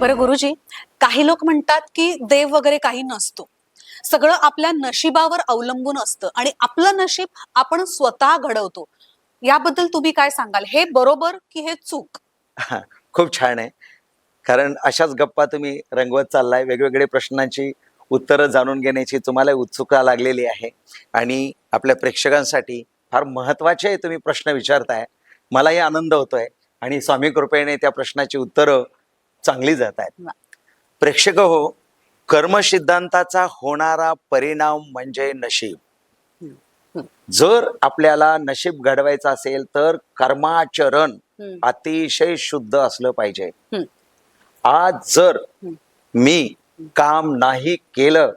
बरं गुरुजी काही लोक म्हणतात की देव वगैरे काही नसतो. सगळं आपल्या नशिबावर अवलंबून असतं आणि आपलं नशीब आपण स्वतः घडवतो. याबद्दल तुम्ही काय सांगाल? हे बरोबर की हे चूक? खूप छान आहे. कारण अशाच गप्पा तुम्ही रंगवत चाललाय. वेगवेगळे प्रश्नांची उत्तरं जाणून घेण्याची तुम्हाला उत्सुकता लागलेली आहे. आणि आपल्या प्रेक्षकांसाठी फार महत्त्वाचे तुम्ही प्रश्न विचारताय. मलाही आनंद होतोय. आणि स्वामी कृपेने त्या प्रश्नाची उत्तरं चांगली जात आहेत. प्रेक्षक हो कर्मसिद्धांताचा होणारा परिणाम म्हणजे नशीब. जर आपल्याला नशीब घडवायचं असेल तर कर्माचरण. अतिशय शुद्ध असलं पाहिजे. आज जर. मी काम नाही केलं.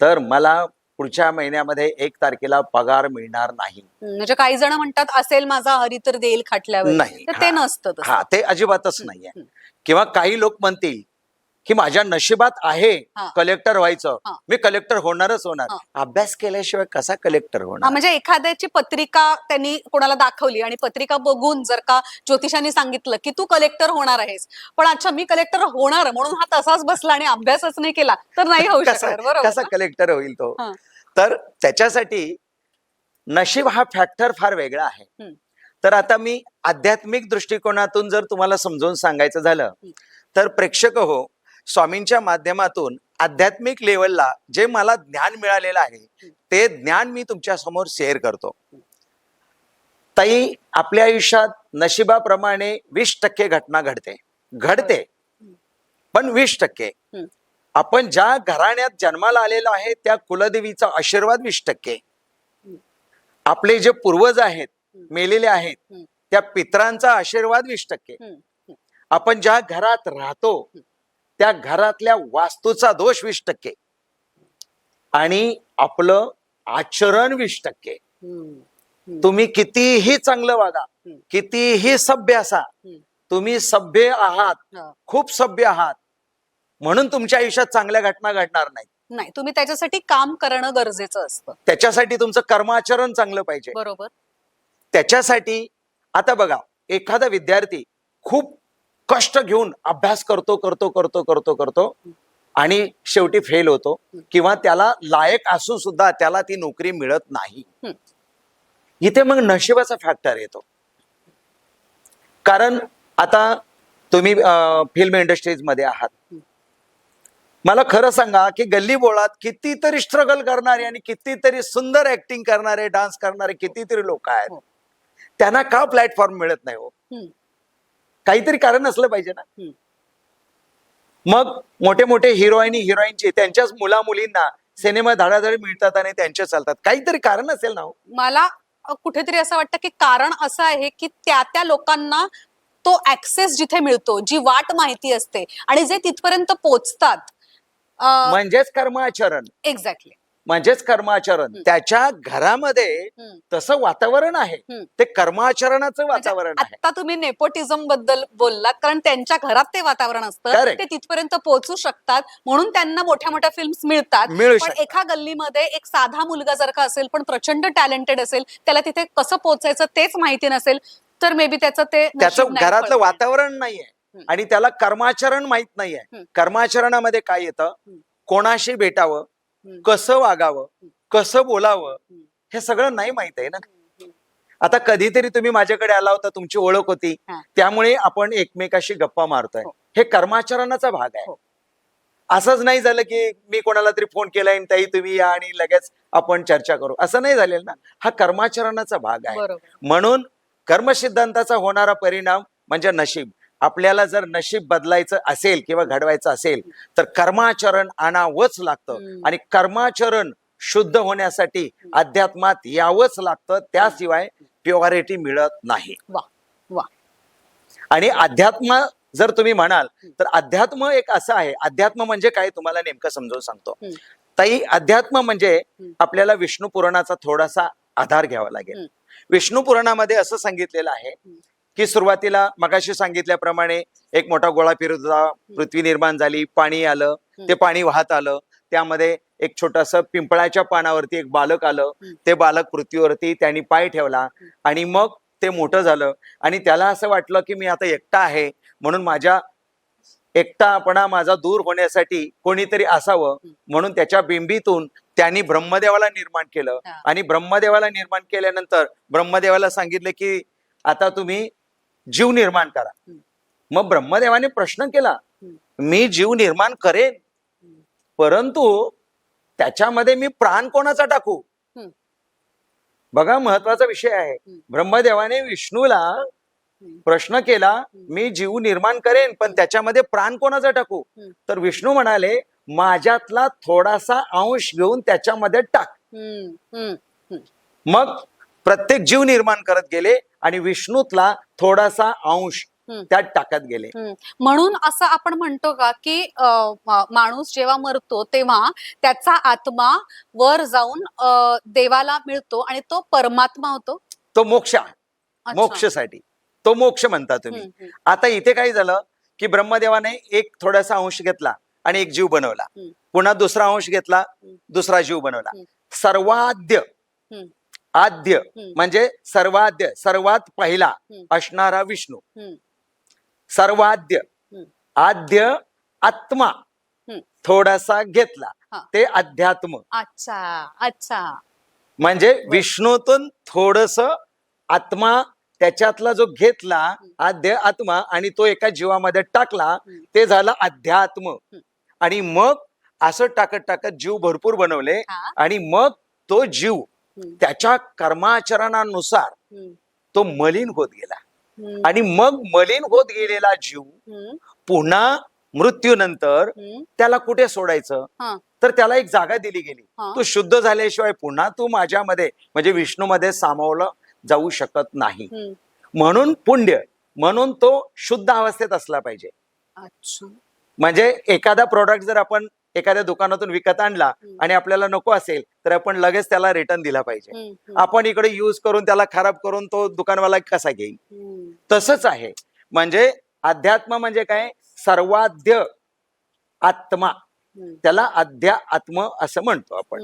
तर मला पुढच्या महिन्यामध्ये एक तारखेला पगार मिळणार नाही म्हणजे काही जण म्हणतात असेल माझा हरी तर देईल खाटल्यावर नाही ते. नसतं. हा ते अजिबातच नाहीये. किंवा काही लोक म्हणतील की माझ्या नशिबात आहे हा. कलेक्टर व्हायचं हा. मी कलेक्टर होणारच होणार हा. अभ्यास केल्याशिवाय कसा कलेक्टर हा होणार म्हणजे एखाद्याची पत्रिका त्यांनी कोणाला दाखवली आणि पत्रिका बघून जर का ज्योतिषांनी सांगितलं की तू कलेक्टर होणार आहेस पण अच्छा मी कलेक्टर होणार म्हणून हा तसाच बसला आणि अभ्यासच नाही केला तर नाही होऊ कसा शकणार कसा? कलेक्टर होईल तो हा. तर त्याच्यासाठी नशीब हा फॅक्टर फार वेगळा आहे हम्म. तर आता मी आध्यात्मिक दृष्टिकोनातून जर तुम्हाला समजावून सांगायचं झालं तर प्रेक्षक हो स्वामींच्या माध्यमातून आध्यात्मिक लेवलला जे मला ज्ञान मिळालेलं आहे ते ज्ञान मी तुमच्यासमोर शेअर करतो. ताई आपल्या आयुष्यात नशिबाप्रमाणे वीस टक्के घटना घडते. घडते. पण वीस टक्के. आपण ज्या घराण्यात जन्माला आलेलो आहे त्या कुलदेवीचा आशीर्वाद वीस टक्के. आपले जे पूर्वज आहेत मेलेले आहेत. त्या पित्रांचा आशीर्वाद वीस टक्के. आपण ज्या घरात राहतो त्या घरातल्या वास्तूचा दोष वीस टक्के. आणि आपलं आचरण वीस टक्के. तुम्ही कितीही चांगलं वागा. कितीही सभ्य असा. तुम्ही सभ्य आहात. खूप सभ्य आहात. म्हणून तुमच्या आयुष्यात चांगल्या घटना घडणार नाही नाही तुम्ही त्याच्यासाठी काम करणं गरजेचं असतं. त्याच्यासाठी तुमचं कर्माचरण चांगलं पाहिजे. बरोबर. त्याच्यासाठी आता बघा एखादा विद्यार्थी खूप कष्ट घेऊन अभ्यास करतो करतो करतो करतो करतो आणि शेवटी फेल होतो किंवा त्याला लायक असून सुद्धा त्याला ती नोकरी मिळत नाही. इथे मग नशिबाचा फॅक्टर येतो. कारण आता तुम्ही फिल्म इंडस्ट्रीजमध्ये आहात. मला खरं सांगा की गल्ली बोळात कितीतरी स्ट्रगल करणारे आणि कितीतरी सुंदर ऍक्टिंग करणारे डान्स करणारे कितीतरी लोक आहेत. त्यांना का प्लॅटफॉर्म मिळत नाही हो. काहीतरी कारण असलं पाहिजे ना. मग मोठे मोठे हिरो आणि हिरोईनचे त्यांच्याच मुला मुलींना सिनेमा धडाधड मिळतात आणि त्यांचे चालतात काहीतरी कारण असेल ना हो. मला कुठेतरी असं वाटतं की कारण असं आहे की त्या त्या लोकांना तो ऍक्सेस जिथे मिळतो जी वाट माहिती असते आणि जे तिथपर्यंत पोचतात म्हणजेच कर्माचरण एक्झॅक्टली म्हणजेच कर्माचरण. त्याच्या घरामध्ये तसं वातावरण आहे हम्म. ते कर्माचरणाचं वातावरण आहे आता तुम्ही नेपोटिझमबद्दल बोललात कारण त्यांच्या घरात ते वातावरण असतं Correct. ते तिथपर्यंत पोहोचू शकतात म्हणून त्यांना मोठ्या मोठ्या फिल्म्स मिळतात मिळू पण शकतात. एका गल्लीमध्ये एक साधा मुलगा जर का असेल पण प्रचंड टॅलेंटेड असेल त्याला तिथे कसं पोहोचायचं तेच माहिती नसेल तर मे बी त्याचं ते नशीब त्याचं नाही घरातलं. वातावरण नाहीये हम्म. आणि त्याला कर्माचरण माहीत नाहीये हम्म. कर्माचरणामध्ये काय येतं हम्म. कोणाशी भेटावं. कसं वागावं. कसं बोलावं. हे सगळं नाही माहीत आहे ना. आता कधीतरी तुम्ही माझ्याकडे आला होता तुमची ओळख होती. त्यामुळे आपण एकमेकाशी गप्पा मारतोय हो. हे कर्माचरणाचा भाग आहे हो. असंच नाही झालं की मी कोणाला तरी फोन केलाय आणि ताई तुम्ही या आणि लगेच आपण चर्चा करू असं नाही झालेलं ना हा कर्माचरणाचा भाग आहे म्हणून कर्मसिद्धांताचा होणारा परिणाम म्हणजे नशीब आपल्याला जर नशीब बदलायचं असेल किंवा घडवायचं असेल तर कर्माचरण आणावंच लागतं. आणि कर्माचरण शुद्ध होण्यासाठी अध्यात्मात यावंच लागतं. त्याशिवाय प्युअरिटी मिळत नाही. वा वा. आणि अध्यात्म जर तुम्ही म्हणाल तर अध्यात्म एक असं आहे. अध्यात्म म्हणजे काय? तुम्हाला नेमकं समजावून सांगतो. ताई अध्यात्म म्हणजे. आपल्याला विष्णू पुराणाचा थोडासा आधार घ्यावा लागेल. विष्णू पुराणामध्ये असं सांगितलेलं आहे. की सुरुवातीला मगाशी सांगितल्याप्रमाणे एक मोठा गोळा फिरत होता पृथ्वी निर्माण झाली पाणी आलं ते पाणी वाहत आलं त्यामध्ये एक छोटस पिंपळाच्या पानावरती एक बालक आलं. ते बालक पृथ्वीवरती त्यांनी पाय ठेवला आणि मग ते मोठं झालं. आणि त्याला असं वाटलं की मी आता एकटा आहे म्हणून माझ्या एकटापणा माझा दूर होण्यासाठी कोणीतरी असावं म्हणून त्याच्या बिंबीतून त्यांनी ब्रह्मदेवाला निर्माण केलं. आणि ब्रह्मदेवाला निर्माण केल्यानंतर ब्रह्मदेवाला सांगितलं की आता तुम्ही जीव निर्माण करा. मग ब्रह्मदेवाने प्रश्न केला. मी जीव निर्माण करेन. परंतु त्याच्यामध्ये मी प्राण कोणाचा टाकू. बघा महत्त्वाचा विषय आहे. ब्रह्मदेवाने विष्णूला. प्रश्न केला मी जीव निर्माण करेन पण त्याच्यामध्ये प्राण कोणाचा टाकू. तर विष्णू म्हणाले माझ्यातला थोडासा अंश घेऊन त्याच्यामध्ये टाक मग प्रत्येक जीव निर्माण करत गेले आणि विष्णूतला थोडासा अंश. त्यात टाकत गेले. म्हणून असं आपण म्हणतो का की माणूस जेव्हा मरतो तेव्हा त्याचा आत्मा वर जाऊन देवाला मिळतो आणि तो परमात्मा होतो तो मोक्ष. मोक्षसाठी तो मोक्ष म्हणता तुम्ही आता इथे काय झालं की ब्रह्मदेवाने एक थोडासा अंश घेतला आणि एक जीव बनवला. पुन्हा दुसरा अंश घेतला. दुसरा जीव बनवला. सर्वाद्य. आद्य. म्हणजे सर्वाद्य सर्वात पहिला. असणारा विष्णू सर्वाद्य. आद्य आत्मा. थोडासा घेतला. ते अध्यात्म अच्छा अच्छा म्हणजे विष्णूतून थोडस आत्मा त्याच्यातला जो घेतला आद्य आत्मा आणि तो एका जीवामध्ये टाकला. ते झालं अध्यात्म आणि मग असं टाकत टाकत जीव भरपूर बनवले. आणि मग तो जीव त्याच्या कर्माचरणानुसार तो मलिन होत गेला. आणि मग मलिन होत गेलेला जीव पुन्हा मृत्यूनंतर त्याला कुठे सोडायचं? तर त्याला एक जागा दिली गेली. तू शुद्ध झाल्याशिवाय पुन्हा तू माझ्यामध्ये म्हणजे विष्णूमध्ये सामावलं जाऊ शकत नाही. म्हणून पुण्य म्हणून तो शुद्ध अवस्थेत असला पाहिजे. अच्छा. म्हणजे एखादा प्रोडक्ट जर आपण एखाद्या दुकानातून विकत आणला. आणि आपल्याला नको असेल तर आपण लगेच त्याला रिटर्न दिला पाहिजे. आपण इकडे युज करून त्याला खराब करून तो दुकानवाला कसा घेईल. तसंच आहे. म्हणजे अध्यात्म म्हणजे काय? सर्वाद्य आत्मा. त्याला अध्या आत्म असं म्हणतो आपण.